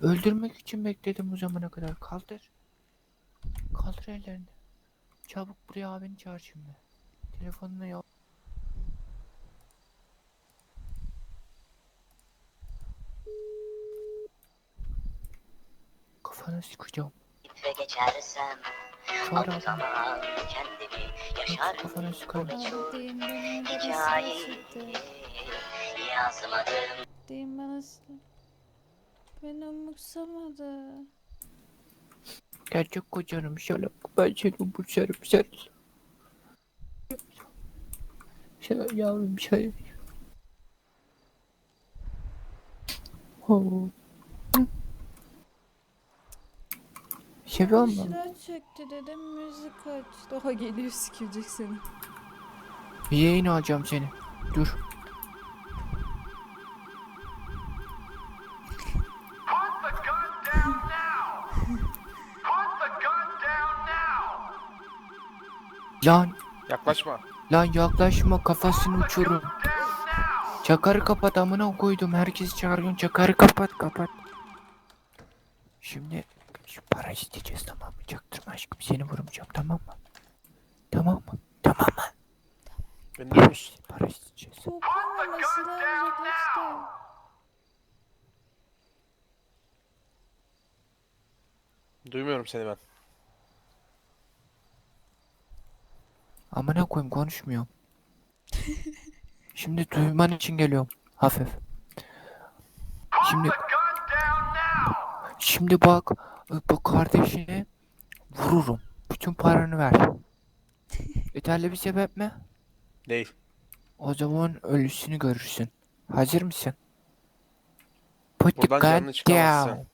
Öldürmek için bekledim bu zamana kadar. Kaldır. Kaldır ellerini. Çabuk buraya abini çağır şimdi. Telefonunu yap. Kafana sıkacağım. ve geçersem Çağır kendimi yaşarım kafana sıkarım. Çok Deyim bana burası hikaye açıldı. yazmadım bana sı- Beni umursamadı. Gerçek kocanım şalak. Ben seni umursarım sen. Şey yavrum şey. Oh. Seviyor musun? Silah çekti dedim müzik aç. Daha geliyor sikecek seni. Bir yayın alacağım seni. Dur. Lan Yaklaşma. lan yaklaşma kafasını now! Çakarı kapat amına koydum. Herkesi çağırıyorsun. Çakarı kapat kapat. Şimdi şu para isteyeceğiz tamam mı? Çaktırma aşkım seni vurmayacağım tamam mı? Tamam mı? Tamam mı? Duyuyor musun? Para isteyeceğiz. Duymuyorum seni ben. Amına koyayım konuşmuyorum. Şimdi duyman için geliyorum. Hafif. Şimdi şimdi bak bu kardeşine vururum. Bütün paranı ver. Yeterli bir sebep mi? Değil. O zaman ölüsünü görürsün. Hazır mısın? Put the Buradan gun çıkamazsın. down.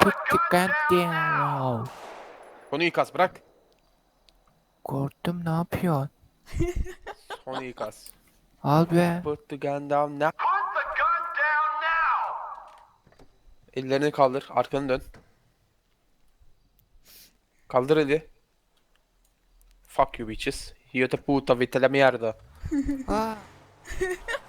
Put the gun down. Onu ikaz bırak. Korktum ne yapıyorsun? Onu ikaz. Al be. Put the gun down now. Put the gun down now! Ellerini kaldır. Arkanı dön. Kaldır eli. Fuck you bitches. Io te puta vete la mierda. Aa.